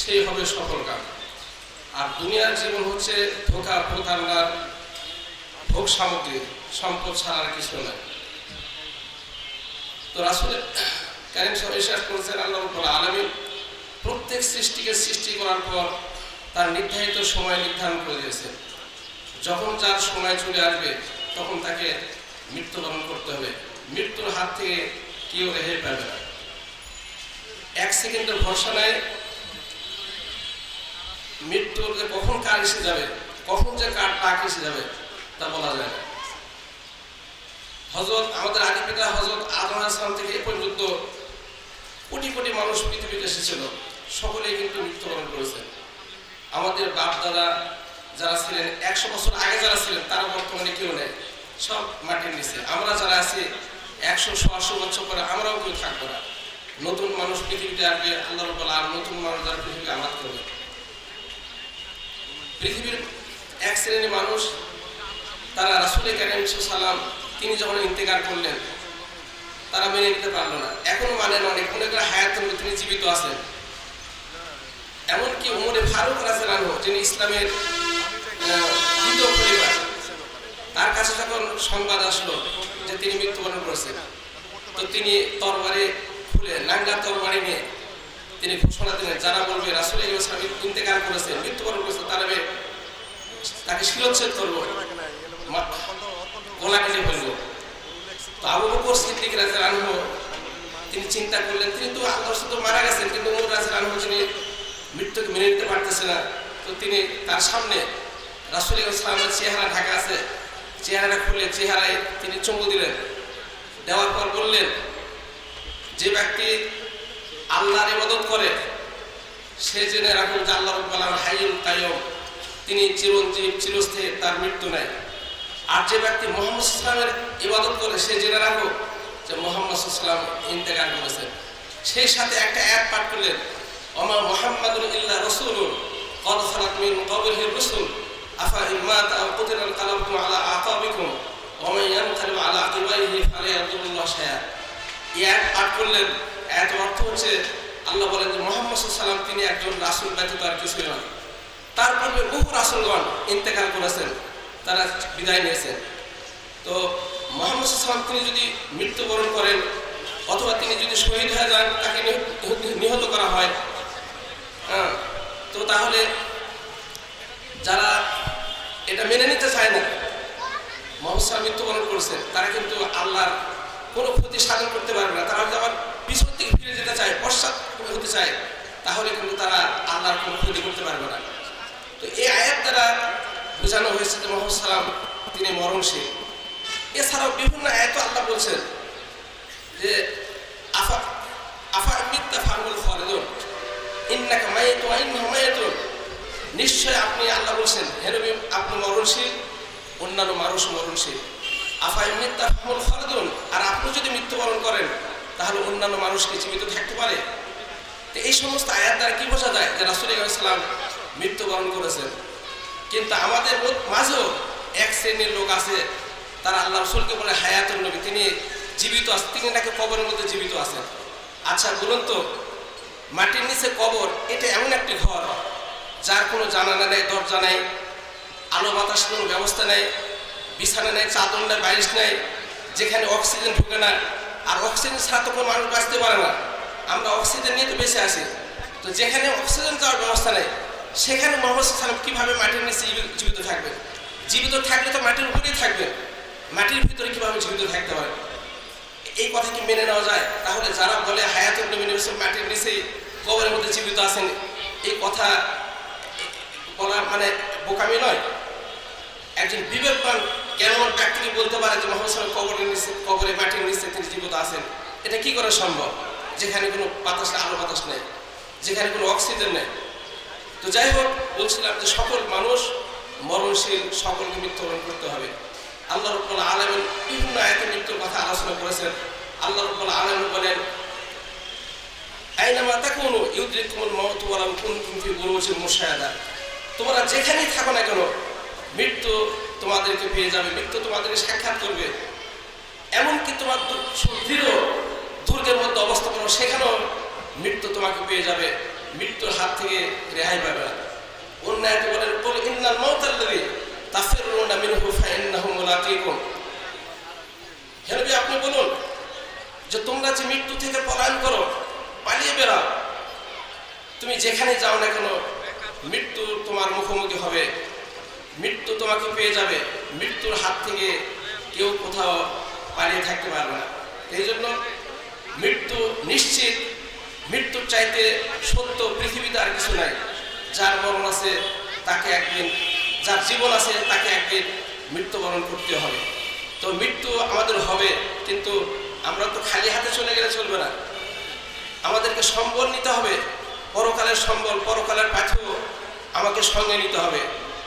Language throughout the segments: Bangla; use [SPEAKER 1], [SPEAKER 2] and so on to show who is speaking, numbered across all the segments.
[SPEAKER 1] সেই হবে সফল কাম আর দুনিয়ার জীবন হচ্ছে ধোকা, প্রতারণার ভোগ সামগ্রী, সম্পদ ছাড়ার কিছু নয় তো রাসুলের কারিম সাহেব বিশ্বাস করেছেন, আল্লাহ আলমিন প্রত্যেক সৃষ্টিকে সৃষ্টি করার পর তার নির্ধারিত সময় নির্ধারণ করে দিয়েছে যখন যার সময় চলে আসবে, তখন তাকে মৃত্যুবরণ করতে হবে। মৃত্যুর হাত থেকে কেউ রেহাই পাবে না। এক সেকেন্ডের ভরসা নেয় মৃত্যুর যে কখন কার এসে যাবে? কখন যে কার টাক এসে যাবে তা বলা যায় না। হজরত আমাদের আদি পিতা হজরত আদম আসলাম থেকে এ পর্যন্ত কোটি কোটি মানুষ পৃথিবীতে এসেছিল। সকলেই কিন্তু মৃত্যুবরণ করেছে। আমাদের বাপ দাদা যারা ছিলেন, একশো বছর আগে যারা ছিলেন, তারা বর্তমানে কেউ নেই। সব মাটির নিচে। আমরা যারা আছি, একশো সোয়াশো বছর পরে আমরাও কেউ থাকব না। নতুন মানুষ পৃথিবীতে আসবে, আল্লাহ রব্বাল আর নতুন মানুষ যারা পৃথিবীকে আবাদ করবে। পৃথিবীর এক শ্রেণির মানুষ, তারা রাসুল কারিম সালাম তিনি যখন ইন্তেকার করলেন, তারা মেনে নিতে পারল না। এখনও মানেন অনেক মনে করে হায়াত তিনি জীবিত আছেন। এমনকি উমরে ফারুক রাজেলানহ যিনি ইসলামের দ্বিতীয় পরিবার তার কাছে যখন সংবাদ আসলো যে তিনি মৃত্যুবরণ করেছেন, তো তিনি তরবারে খুলে নাঙ্গা তরবারি নিয়ে তিনি ঘোষণা দিলেন। যারা বলবে, রাসুল ইসলাম ইন্তেকার করেছেন, মৃত্যুবরণ করেছে তারা তাকে শিরচ্ছেদ করব। গলা কেটে ফেলব তো আবু বকর সিদ্দিক রাজেলানহ তিনি চিন্তা করলেন, তিনি তো আল্লাহর সাথে মারা গেছেন, কিন্তু উমর রাজেলানহ যিনি মৃত্যুকে মেনে নিতে পারতেছে না। তো তিনি তার সামনে রাসুল ইসলামের চেহারা ঢাকা আছে। চেহারাটা খুলে চেহারায় তিনি চুমু দিলেন। দেওয়ার পর বললেন, যে ব্যক্তি আল্লাহর ইবাদত করে। সে জেনে রাখুন যে আল্লাহ রব্বুল হাইয়ুল কাইয়ুম, তিনি চিরঞ্জীব, চিরস্থির, তার মৃত্যু নাই। আর যে ব্যক্তি মোহাম্মদ ইসলামের ইবাদত করে, সে জেনে রাখুক যে মোহাম্মদ ইসলাম ইন্তেকার করেছেন। সেই সাথে একটা অ্যাপ পাঠ করলেন অমা মোহাম্মদুল ইল্লা রসুল কদ খালাক মিন কবরহির রসুল, আফা ইমাত আও কুতিলাল কালামকুম আলা আতাবিকুম, ওয়া মান ইয়ানকালিব আলা আকিবাইহি ফালা ইয়াদুরুল্লাহ শাইআ এই অ্যাপ পাঠ করলেন এত অর্থ হচ্ছে, আল্লাহ বলেন যে মোহাম্মদ সাল্লাম তিনি একজন রাসুল, ব্যতীত আর কিছুই নন তার পূর্বে বহু রাসুলগণ ইন্তেকাল করেছেন, তারা বিদায় নিয়েছেন। তো মোহাম্মদ সাল্লাম তিনি যদি মৃত্যুবরণ করেন, অথবা তিনি যদি শহীদ হয়ে যান, তাকে নিহত করা হয় হ্যাঁ তো তাহলে যারা এটা মেনে নিতে চায় না সাল্লাম মৃত্যুবরণ করছেন, তারা কিন্তু আল্লাহর কোনো ক্ষতি সাধন করতে পারবে না। তারা আবার পিছন থেকে ফিরে যেতে চায়, পশ্চাৎ হতে চায়, তাহলে কিন্তু তারা আল্লাহর কোনো ক্ষতি করতে পারবে না। তো এই আয়াত দ্বারা বোঝানো হয়েছে যে মোহাম্মদ সালাম তিনি মরণশীল। এছাড়াও বিভিন্ন আয়াত আল্লাহ বলছেন যে, আফা আফা মিথ্যা ফাঙ্গুল খরদুন ইন্নাকা মাইয়াতুন ওয়া ইন্নাহু মাইয়াতুন নিশ্চয় আপনি, আল্লাহ বলছেন, হে নবী, আপনি মরণশীল, অন্যান্য মানুষ মরণশীল। আফাই মিথ্যা ফাঙ্গুল খরদুন আর আপনি যদি মৃত্যুবরণ করেন তাহলে অন্যান্য মানুষ কি জীবিত থাকতে পারে। তো এই সমস্ত আয়াত দ্বারা কি বোঝা যায় যে রাসুল ইসলাম মৃত্যুবরণ করেছেন? কিন্তু আমাদের মাঝেও এক শ্রেণির লোক আছে, তারা আল্লাহ রসুলকে বলে হায়াতুল নবী। তিনি জীবিত আছেন, তিনি নাকি কবরের মধ্যে জীবিত আছেন। আচ্ছা বলুন তো, মাটির নিচে কবর, এটা এমন একটি ঘর, যার কোনো জানালা নেই, দরজা নেই, আলো বাতাস কোনো ব্যবস্থা নেই, বিছানা নেই, চাদর নেই, বালিশ নেই, যেখানে অক্সিজেন ঢুকে না আর অক্সিজেন ছাড়া তো মানুষ বাঁচতে পারে না। আমরা অক্সিজেন নিয়ে তো বেঁচে আছি। তো যেখানে অক্সিজেন যাওয়ার ব্যবস্থা নেই, সেখানে মোহাম্মদ সাল্লাম কীভাবে মাটির নিচে জীবিত থাকবে? জীবিত থাকলে তো মাটির উপরেই থাকবে। মাটির ভিতরে কীভাবে জীবিত থাকতে পারে? এই কথা কি মেনে নেওয়া যায়? তাহলে যারা বলে হায়াতুল নবী মাটির নিচেই কবরের মধ্যে জীবিত আছেন, এই কথা বলা মানে বোকামি নয়। একজন বিবেকবান কেমন ব্যক্তিকে বলতে পারে যে মোহাম্মদ সাল্লাম কবরের নিচে কবরে মাটির নিচে তিনি জীবিত আছেন? এটা কি করে সম্ভব? যেখানে কোনো বাতাস আলো বাতাস নেই, যেখানে কোনো অক্সিজেন নেই। তো যাই হোক, বলছিলাম যে সকল মানুষ মরণশীল, সকলকে মৃত্যুবরণ করতে হবে। আল্লাহ রব্বুল আলমিন বিভিন্ন আয়তে মৃত্যুর কথা আলোচনা করেছেন। আল্লাহ রব্বুল আলমিন বলেন, আইনামা তাকুনু ইউদ্রিকুমুল মাউত ওয়ালাউ কুনতুম ফি বুরুজিন মুশাহাদা। তোমরা যেখানেই থাকো না কেন, মৃত্যু তোমাদেরকে পেয়ে যাবে, মৃত্যু তোমাদেরকে সাক্ষাৎ করবে। এমনকি তোমার সুদৃঢ় দুর্গের মধ্যে অবস্থা করো, সেখানেও মৃত্যু তোমাকে পেয়ে যাবে। মৃত্যুর হাত থেকে রেহাই পাবে না। অন্যায়টি বলেন বলে ইন্নাল মাউতাল্লাযী তাফিরুনা মিনহু ফাইন্নাহু আপনি বলুন যে তোমরা যে মৃত্যু থেকে পলায়ন করো, পালিয়ে বেড়াও। তুমি যেখানে যাও না কেন, মৃত্যু তোমার মুখোমুখি হবে। মৃত্যু তোমাকে পেয়ে যাবে। মৃত্যুর হাত থেকে কেউ কোথাও পালিয়ে থাকতে পারবে না। এই জন্য মৃত্যু নিশ্চিত। মৃত্যুর চাইতে সত্য পৃথিবীতে আর কিছু নাই। যার মরণ আছে, তাকে একদিন যার জীবন আছে, তাকে একদিন মৃত্যুবরণ করতে হবে। তো মৃত্যু আমাদের হবে, কিন্তু আমরা তো খালি হাতে চলে গেলে চলবে না। আমাদেরকে সম্বল নিতে হবে। পরকালের সম্বল, পরকালের পাথেও আমাকে সঙ্গে নিতে হবে।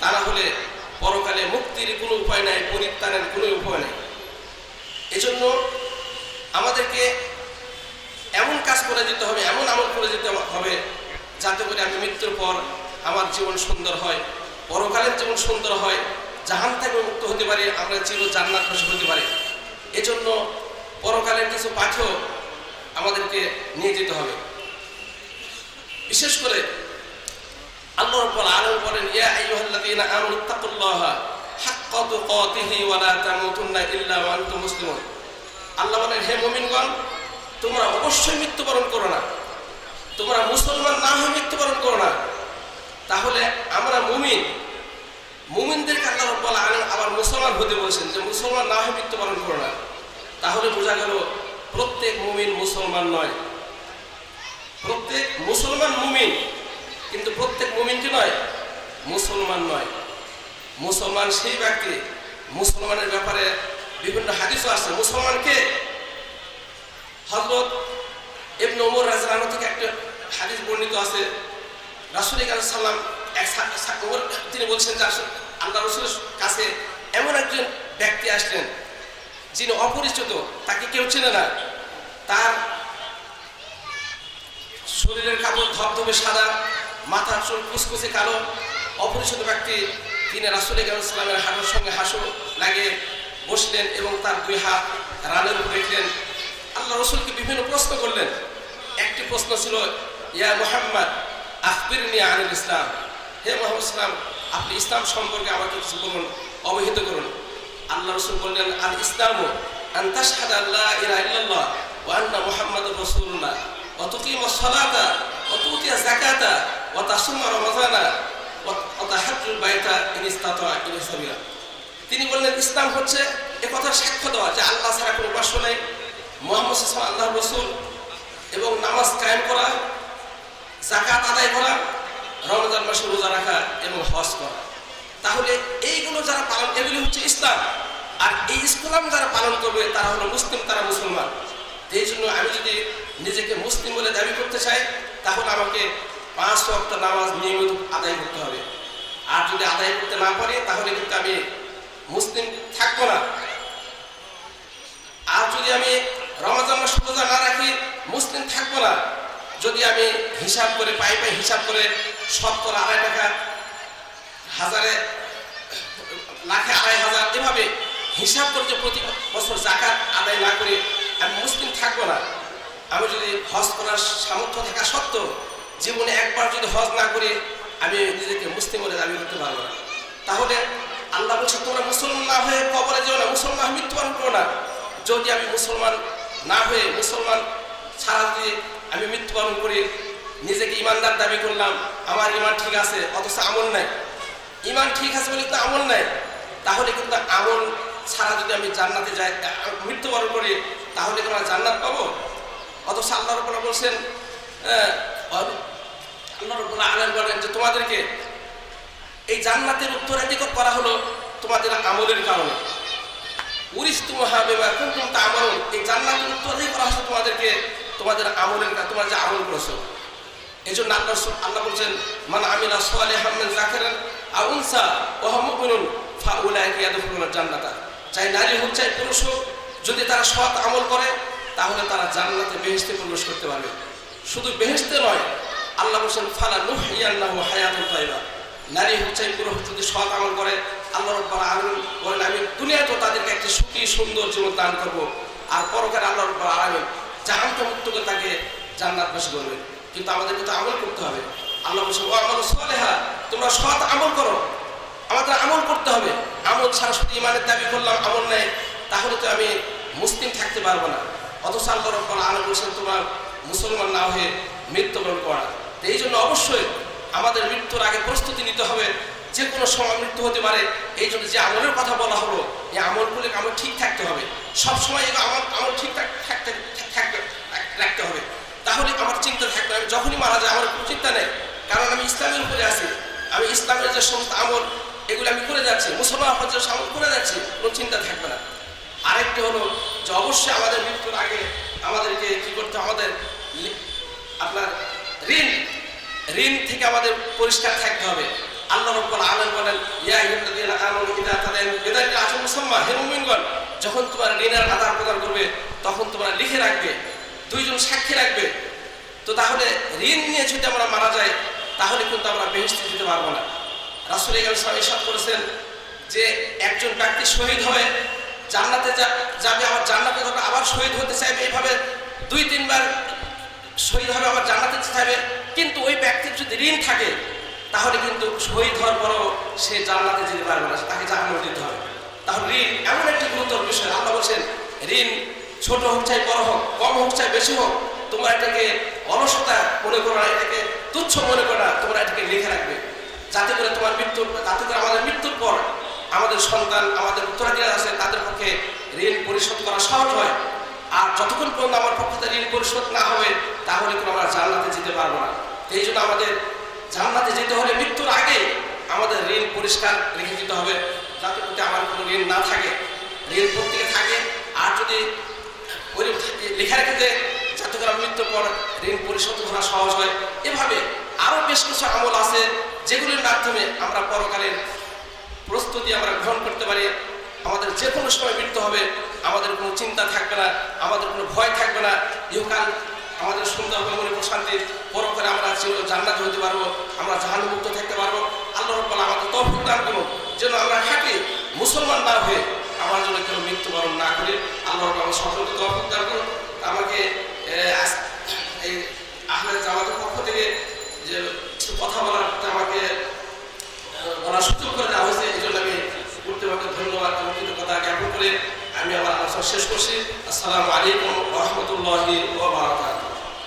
[SPEAKER 1] তা না হলে পরকালে মুক্তির কোনো উপায় নাই, পরিত্রাণের কোনো উপায় নেই। এজন্য আমাদেরকে এমন কাজ করে যেতে হবে, এমন আমল করে যেতে হবে, যাতে করে আমি মৃত্যুর পর আমার জীবন সুন্দর হয়, পরকালের জীবন সুন্দর হয়, জাহান থেকে মুক্ত হতে পারে, আমরা চির জান্নাত বসে হতে পারে। এজন্য পরকালের কিছু পাঠ্য আমাদেরকে নিয়ে যেতে হবে। বিশেষ করে আল্লাহ রাব্বুল আলামিন বলেন, ইয়া আইয়ুহাল্লাযীনা আমানু তাকুল্লাহা হাক্কা তুকাতিহি ওয়া লা তামুতুন্না ইল্লা ওয়া আনতুম মুসলিমুন। আল্লাহ বলেন, হে মুমিনগণ, তোমরা অবশ্যই মৃত্যুবরণ করো না। তোমরা মুসলমান না হয়ে মৃত্যুবরণ করো না। তাহলে আমরা মুমিন। মুমিনদেরকে আল্লাহ রাব্বুল আলামিন আবার মুসলমান হতে বলছেন যে, মুসলমান না হয়ে মৃত্যুবরণ করো না। তাহলে বোঝা গেল, প্রত্যেক মুমিন মুসলমান নয়। প্রত্যেক মুসলমান মুমিন নয়, মুসলমান নয়। মুসলমান সেই ব্যক্তি, মুসলমানের ব্যাপারে বিভিন্ন হাদিসও আছে। মুসলমানকে হজরত এমনি ওমর রাজরানো থেকে একটা হাদিস বর্ণিত আছে। রাসুল সাল্লাম এক তিনি বলছেন যে আল্লাহ রসুলের কাছে এমন একজন ব্যক্তি আসলেন, যিনি অপরিচিত, তাকে কেউ চেনে না। তার শরীরের কাপড় ধবধবে সাদা মাথার চুল কুচকুচে কালো। অপরিচিত ব্যক্তি তিনি রাসুল সাল্লামের হাঁটুর সঙ্গে হাসু লাগে বসলেন এবং তার দুই হাত রানের উপর রেখলেন আল্লাহ রসুলকে বিভিন্ন প্রশ্ন করলেন। একটি প্রশ্ন ছিল, ইয়া মোহাম্মদ আখবির নিয়ে আনিল ইসলাম। হে মোহাম্মদ ইসলাম আপনি ইসলাম সম্পর্কে আমাকে কিছু বলুন, অবহিত করুন। আল্লাহ রসুল বললেন আল ইসলাম আন্তাশহাদ আল্লাহ ইলা ইল্লাল্লাহ ওয়া আন্না মুহাম্মাদুর রাসূলুল্লাহ। ওয়া তুকিমুস সালাতা ওয়া তুতিয়া তিনি বললেন, ইসলাম হচ্ছে এ কথার সাক্ষ্য দেওয়া যে আল্লাহ ছাড়া কোনো উপাস্য নেই। মোহাম্মদ আল্লাহ রসুল এবং নামাজ কায়েম করা জাকাত আদায় করা, রমজান মাসে রোজা রাখা এবং হজ করা। তাহলে এইগুলো যারা পালন, এগুলি হচ্ছে ইসলাম। আর এই ইসলাম যারা পালন করবে, তারা হলো মুসলিম, তারা মুসলমান। এই জন্য আমি যদি নিজেকে মুসলিম বলে দাবি করতে চাই, তাহলে আমাকে পাঁচ ওয়াক্ত নামাজ নিয়মিত আদায় করতে হবে। আর যদি আদায় করতে না পারি, তাহলে কিন্তু আমি মুসলিম থাকব না। আর যদি আমি রমাজান মাস রোজা না রাখি, মুসলিম থাকব না। যদি আমি হিসাব করে, পাই পাই হিসাব করে শতকরা আড়াই টাকা, হাজারে, লাখে আড়াই হাজার এভাবে হিসাব করে যে প্রতি বছর জাকাত আদায় না করে, আমি মুসলিম থাকব না। আমি যদি হজ করার সামর্থ্য থাকা সত্ত্বেও জীবনে একবার যদি হজ না করে আমি নিজেকে মুসলিম বলে দাবি করতে পারব না। তাহলে আল্লাহ বলছে তোমরা মুসলমান না হয়ে কবরে যেও না মুসলমান মৃত্যুবরণ করো না। যদি আমি মুসলমান না হয়ে মুসলমান ছাড়া যদি আমি মৃত্যুবরণ করি নিজেকে ইমানদার দাবি করলাম আমার ইমান ঠিক আছে অথচ আমল নাই। ইমান ঠিক আছে বলে কিন্তু আমল নাই। তাহলে কিন্তু আমল ছাড়া যদি আমি জান্নাতে যাই মৃত্যুবরণ করি তাহলে কি জান্নাত পাবো? অথচ আল্লাহর বলছেন আহ, আল্লাহ রব্বুল্লাহ আলম যে তোমাদেরকে এই জান্নাতের উত্তরাধিকার করা হলো তোমাদের আমলের কারণে। উরিস তুমহা বেমা কুনতুম তা'মালুন। এই জান্নাত উত্তরাধিকার করা হয়েছে তোমাদেরকে তোমাদের আমলের তোমরা যে আমল করেছ। এই জন্য আল্লাহ আল্লাহ বলছেন, মান আমিলা সালিহাম মিন যাকারিন আও উনসা ওয়া হুয়া মুমিনুন, ফাউলাইকা জান্নাতা। চাই নারী হোক, চাই পুরুষ হোক, যদি তারা সৎ আমল করে, তাহলে তারা জান্নাতে বেহেশতে প্রবেশ করতে পারবে। শুধু বেহেশতে নয় আল্লাহ বলছেন, ফালা নুহইয়ান্নাহু হায়াতুন তাইবা। নারী হচ্ছে পুরুষ যদি সৎ আমল করে। আল্লাহ রব্বাল আলামিন বলেন, আমি দুনিয়াতেও তাদেরকে একটি সুখী, সুন্দর জীবন দান করব। আর পরকালে আল্লাহ রব্বাল আলামিন জাহান্নাম মুক্ত করে তাকে জান্নাত বাসী করবেন। কিন্তু আমাদেরকে তো আমল করতে হবে। আল্লাহ বলছেন, ও আমল সালেহা, তোমরা সৎ আমল করো। আমাদের আমল করতে হবে। আমল শুধু ইমানের দাবি করলাম, আমল নেই। তাহলে তো আমি মুসলিম থাকতে পারব না। অথচ আল্লাহ রব্বাল আলম বলছেন, তোমার মুসলমান না হয়ে মৃত্যুবরণ করা এই জন্য অবশ্যই আমাদের মৃত্যুর আগে প্রস্তুতি নিতে হবে। যে কোনো সময় মৃত্যু হতে পারে। এই জন্য যে আমলের কথা বলা হলো, এই আমলগুলি আমল ঠিক থাকতে হবে। সব সময় এগুলো আমল আমল ঠিক থাক- থাকতে রাখতে হবে। তাহলে আমার চিন্তা থাকবে, আমি যখনই মারা যায় আমার কোনো চিন্তা নেই। কারণ আমি ইসলামের উপরে আছি। আমি ইসলামের যে সমস্ত আমল, এগুলো আমি করে যাচ্ছি। মুসলমান যে আমল করে যাচ্ছি, কোনো চিন্তা থাকবে না। আরেকটি হলো যে অবশ্যই আমাদের মৃত্যুর আগে আমাদেরকে কী করতে আমাদের আপনার ঋণ ঋণ থেকে আমাদের পরিষ্কার থাকতে হবে। আল্লাহ রব্বুল আলামিন বলেন, ইয়া আইয়ুহাল্লাযীনা আমানু ইযা তাদায়ানতুম আজল মুসাম্মা, হে মুমিনগণ, যখন তোমরা ঋণের আদান প্রদান করবে, তখন তোমরা লিখে রাখবে, দুইজন সাক্ষী রাখবে। তো তাহলে ঋণ নিয়ে যদি আমরা মারা যাই, তাহলে কিন্তু আমরা বেহেশতে দিতে পারব না। রাসূল ইসলাম ইরশাদ করেছেন যে, একজন ব্যক্তি শহীদ হয়ে জান্নাতে যাবে, আবার জান্নাতে যখন আবার শহীদ হতে চাইবে এইভাবে দুই তিনবার শহীদ হবে আবার জান্নাতে চাইবে। কিন্তু ওই ব্যক্তির যদি ঋণ থাকে, তাহলে কিন্তু শহীদ হওয়ার পরও সে জান্নাতে যেতে পারবে না তাকে জাহান্নামে দিতে হবে। তাহলে ঋণ এমন একটি গুরুতর বিষয়। আল্লাহ বলছেন, ঋণ ছোট হোক চাই বড় হোক, কম হোক চাই বেশি হোক, তোমরা এটাকে অলসতা মনে করো না, এটাকে তুচ্ছ মনে করো না, তোমরা এটাকে লিখে রাখবে। যাতে করে তোমার মৃত্যুর যাতে করে আমাদের মৃত্যুর পর আমাদের সন্তান, আমাদের উত্তরাধিকার আছে, তাদের পক্ষে ঋণ পরিশোধ করা সহজ হয়। আর যতক্ষণ পর্যন্ত আমার পক্ষে ঋণ পরিশোধ না হবে, তাহলে কিন্তু আমরা জান্নাতে যেতে পারব না। এই জন্য আমাদের জান্নাতে যেতে হলে মৃত্যুর আগে আমাদের ঋণ পরিষ্কার রেখে দিতে হবে। যাতে করতে আমার কোনো ঋণ না থাকে, ঋণ প্রত্যেকে থাকে। আর যদি ওই লেখা রেখে দেয়, যাতে করে মৃত্যুর পর ঋণ পরিশোধ করা সহজ হয়। এভাবে আরও বেশ কিছু আমল আছে, যেগুলির মাধ্যমে আমরা পরকালের প্রস্তুতি আমরা গ্রহণ করতে পারি। আমাদের যে কোনো সময় মৃত্যু হবে। আমাদের কোনো চিন্তা থাকবে না, আমাদের কোনো ভয় থাকবে না। ইহকাল আমাদের সুন্দর মনে প্রশান্তি পরকালে আমরা জান্নাত হতে পারব, আমরা জাহান্নমুক্ত থাকতে পারব। আল্লাহ রব্বাল আমাদের তৌফিক দান করুন, যেন আমরা খাঁটি মুসলমান না হয়ে আমার জন্য কেউ মৃত্যুবরণ না করি। আল্লাহ রব্বাল সকলকে তৌফিক দান করুন। আমাকে এই আহমেদ জামাতের পক্ষ থেকে যে কিছু কথা বলার আমাকে বলার সুযোগ করে দেওয়া হয়েছে এই জন্য আমি কর্তৃপক্ষকে ধন্যবাদ এবং কৃতজ্ঞতা জ্ঞাপন করে আমি আমার আলোচনা শেষ করছি। আসসালামু আলাইকুম রহমতুল্লাহি